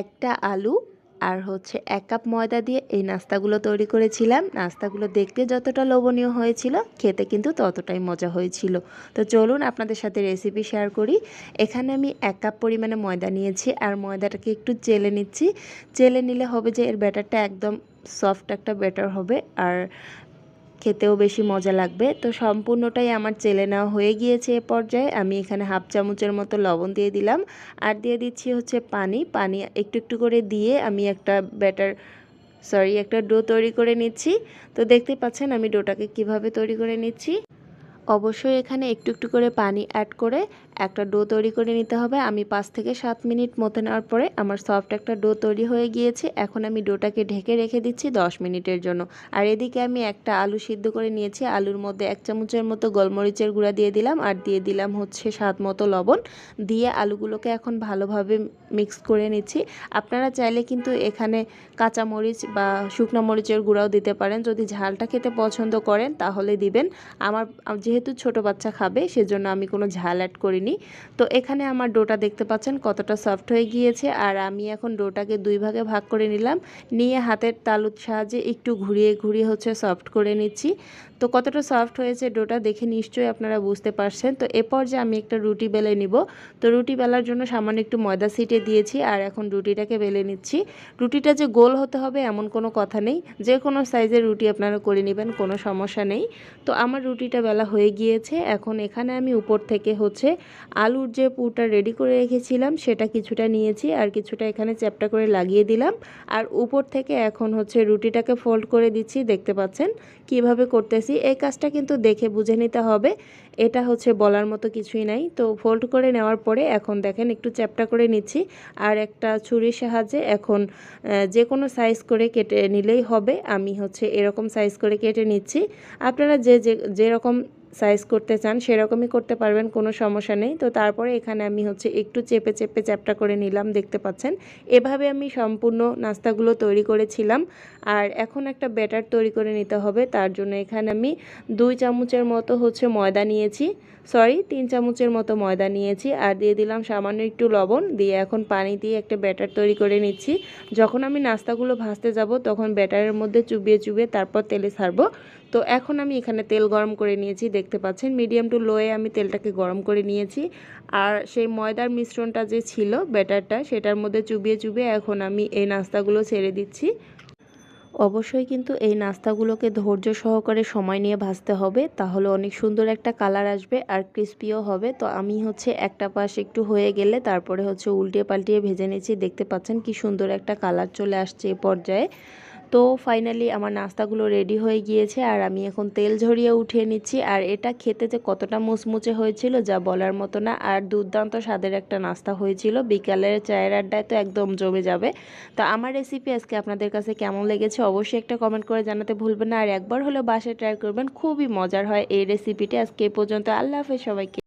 একটা আলু আর হচ্ছে এক কাপ ময়দা দিয়ে এই নাস্তাগুলো তৈরি করেছিলাম। নাস্তাগুলো দেখতে যতটা লোভনীয় হয়েছিল, খেতে কিন্তু ততটাই মজা হয়েছিল। তো চলুন আপনাদের সাথে রেসিপি শেয়ার করি। এখানে আমি এক কাপ পরিমাণে ময়দা নিয়েছি আর ময়দাটাকে একটু চেলে নিচ্ছি। চেলে নিলে হবে যে এর ব্যাটারটা একদম সফট একটা ব্যাটার হবে। আর খেতেও বেশি মজা লাগবে। তো সম্পূর্ণটাই আমার চেলে নেওয়া হয়ে গিয়েছে এ পর্যায়ে। আমি এখানে হাফ চামচের মতো লবণ দিয়ে দিলাম। আর দিয়ে দিচ্ছি হচ্ছে পানি। পানি একটু একটু করে দিয়ে আমি একটা ব্যাটার, সরি, একটা ডো তৈরি করে নিচ্ছি। তো দেখতে পাচ্ছেন আমি ডোটাকে কীভাবে তৈরি করে নিচ্ছি। অবশ্যই এখানে একটু একটু করে পানি অ্যাড করে একটা ডো তৈরি করে নিতে হবে। আমি পাঁচ থেকে সাত মিনিট মতো নেওয়ার পরে আমার সফট একটা ডো তৈরি হয়ে গিয়েছে। এখন আমি ডোটাকে ঢেকে রেখে দিচ্ছি দশ মিনিটের জন্য। আর এদিকে আমি একটা আলু সিদ্ধ করে নিয়েছি। আলুর মধ্যে এক চামচের মতো গোলমরিচের গুঁড়া দিয়ে দিলাম আর দিয়ে দিলাম হচ্ছে স্বাদ মতো লবণ। দিয়ে আলুগুলোকে এখন ভালোভাবে মিক্স করে নিচ্ছি। আপনারা চাইলে কিন্তু এখানে কাঁচা মরিচ বা শুকনো মরিচের গুঁড়াও দিতে পারেন। যদি ঝালটা খেতে পছন্দ করেন তাহলে দিবেন। আমার যেহেতু ছোট বাচ্চা খাবে, সেজন্য আমি কোনো ঝাল অ্যাড করিনি। তো এখানে আমার ডোটা দেখতে পাচ্ছেন কতটা সফট হয়ে গিয়েছে। আর আমি এখন ডোটাকে দুই ভাগে ভাগ করে নিলাম। নিয়ে হাতের তালুর সাহায্যে একটু ঘুরিয়ে ঘুরিয়ে হচ্ছে সফট করে নিচ্ছি। তো কতটা সফট হয়েছে ডোটা দেখে নিশ্চয়ই আপনারা বুঝতে পারছেন। তো এ পর্যায়ে আমি একটা রুটি বেলে নিব। তো রুটি বেলার জন্য সামান্য একটু ময়দা সিটে দিয়েছি আর এখন রুটিটাকে বেলে নিচ্ছি। রুটিটা যে গোল হতে হবে এমন কোনো কথা নেই। যে কোনো সাইজের রুটি আপনারা করে নেবেন, কোনো সমস্যা নেই। তো আমার রুটিটা বেলা হয়ে গিয়েছে। এখন এখানে আমি উপর থেকে হচ্ছে আলুর যে পুরটা রেডি করে রেখেছিলাম, সেটা কিছুটা নিয়েছি আর কিছুটা এখানে চ্যাপটা করে লাগিয়ে দিলাম। আর উপর থেকে এখন হচ্ছে রুটিটাকে ফোল্ড করে দিচ্ছি। দেখতে পাচ্ছেন কীভাবে করতেছি। এই কাজটা কিন্তু দেখে বুঝে নিতে হবে। এটা হচ্ছে বলার মতো কিছুই নাই। তো ফোল্ড করে নেওয়ার পরে এখন দেখেন একটু চ্যাপটা করে নিচ্ছি। আর একটা ছুরির সাহায্যে এখন যে কোনো সাইজ করে কেটে নিলেই হবে। আমি হচ্ছে এরকম সাইজ করে কেটে নিচ্ছি। আপনারা যে যে, যেরকম সাইজ করতে চান, সেরকমই করতে পারবেন, কোনো সমস্যা নেই। তো তারপরে এখানে আমি হচ্ছে একটু চেপে চেপে চ্যাপটা করে নিলাম, দেখতে পাচ্ছেন। এভাবে আমি সম্পূর্ণ নাস্তাগুলো তৈরি করেছিলাম। আর এখন একটা ব্যাটার তৈরি করে নিতে হবে। তার জন্য এখানে আমি দুই চামচের মতো হচ্ছে ময়দা নিয়েছি। সরি তিন চামচের মতো ময়দা নিয়েছি। আর দিয়ে দিলাম সামান্য একটু লবণ। দিয়ে এখন পানি দিয়ে একটা ব্যাটার তৈরি করে নিচ্ছি। যখন আমি নাস্তাগুলো ভাজতে যাব, তখন ব্যাটারের মধ্যে চুবিয়ে চুবিয়ে তারপর তেলে ছাড়বো তো এখন আমি এখানে তেল গরম করে নিয়েছি দেখতে পাচ্ছেন। মিডিয়াম টু লোয়ে আমি তেলটাকে গরম করে নিয়েছি। আর সেই ময়দার মিশ্রণটা যে ছিল ব্যাটারটা, সেটার মধ্যে চুবিয়ে চুবিয়ে এখন আমি এই নাস্তাগুলো ছেড়ে দিচ্ছি। অবশ্যই কিন্তু এই নাস্তাগুলোকে ধৈর্য সহকারে সময় নিয়ে ভাজতে হবে, তাহলে অনেক সুন্দর একটা কালার আসবে আর ক্রিস্পিও হবে। তো আমি হচ্ছে একটা পাশ একটু হয়ে গেলে তারপরে হচ্ছে উল্টিয়ে পাল্টিয়ে ভেজে নিচ্ছি। দেখতে পাচ্ছেন কি সুন্দর একটা কালার চলে আসছে এ পর্যায়ে। তো ফাইনালি আমার নাস্তাগুলো রেডি হয়ে গিয়েছে আর আমি এখন তেল ঝরিয়ে উঠিয়ে নিচ্ছি। আর এটা খেতে যে কতটা মুচমুচে হয়েছিল যা বলার মতো না। আর দুর্দান্ত স্বাদের একটা নাস্তা হয়েছিল। বিকালের চায়ের আড্ডায় তো একদম জমে যাবে। তো আমার রেসিপি আজকে আপনাদের কাছে কেমন লেগেছে অবশ্যই একটা কমেন্ট করে জানাতে ভুলবেন না। আর একবার হলেও বাসায় ট্রাই করবেন, খুবই মজার হয় এই রেসিপিটি আজকে পর্যন্ত। আল্লাহ হাফেজ সবাইকে।